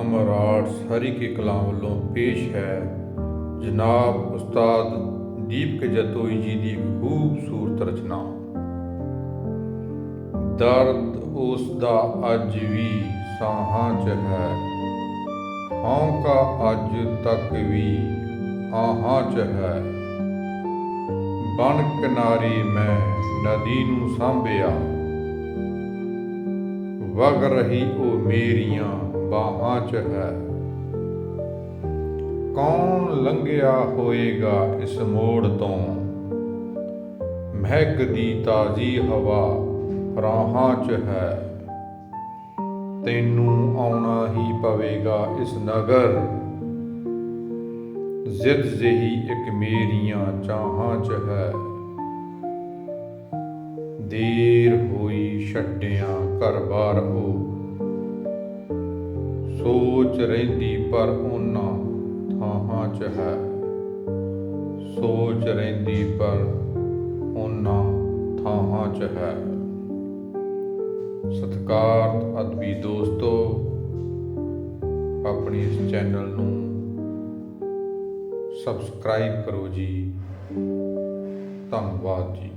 ਅਮਰ arts ਹਰੀ ਕੇ ਕਲਾਂ ਵੱਲੋਂ ਪੇਸ਼ ਹੈ। ਜਨਾਬ ਉਸਤਾਦ ਦੀਪਕ ਜਤੋਈ ਜੀ ਦੀ ਖੂਬਸੂਰਤ ਰਚਨਾ। ਦਰਦ ਉਸ ਦਾ ਅੱਜ ਵੀ ਸਾਹਾਂ 'ਚ ਹੈ। ਹੌਂਕਾ ਅੱਜ ਤੱਕ ਵੀ ਆਹਾਂ 'ਚ ਹੈ। ਬਣ ਕਿਨਾਰੇ ਮੈਂ ਨਦੀ ਨੂੰ ਸਾਂਭਿਆ। ਵਗ ਰਹੀ ਉਹ ਮੇਰੀਆਂ ਬਾਹਾਂ 'ਚ ਹੈ। ਕੌਣ ਲੰਘਿਆ ਹੋਏਗਾ ਇਸ ਮੋੜ ਤੋਂ? ਮਹਿਕਦੀ ਤਾਜ਼ੀ ਹਵਾ ਰਾਹਾਂ 'ਚ ਹੈ। ਤੈਨੂੰ ਆਉਣਾ ਹੀ ਪਵੇਗਾ ਇਸ ਨਗਰ। ਜ਼ਿੱਦ ਜਿਹੀ ਇੱਕ ਮੇਰੀਆਂ ਚਾਹਾਂ 'ਚ ਹੈ। ਦੇਰ ਹੋਈ ਛੱਡਿਆ ਘਰ-ਬਾਰ ਹੋ। ਸੋਚ ਰਹਿੰਦੀ ਪਰ ਉਹਨਾਂ ਥਾਹਾਂ 'ਚ ਹੈ। ਸੋਚ ਰਹਿੰਦੀ ਪਰ ਉਹਨਾਂ ਥਾਹਾਂ 'ਚ ਹੈ। ਸਤਿਕਾਰਤ ਅਦਬੀ ਦੋਸਤੋ, ਆਪਣੀ ਇਸ ਚੈਨਲ ਨੂੰ ਸਬਸਕ੍ਰਾਈਬ ਕਰੋ ਜੀ। ਧੰਨਵਾਦ ਜੀ।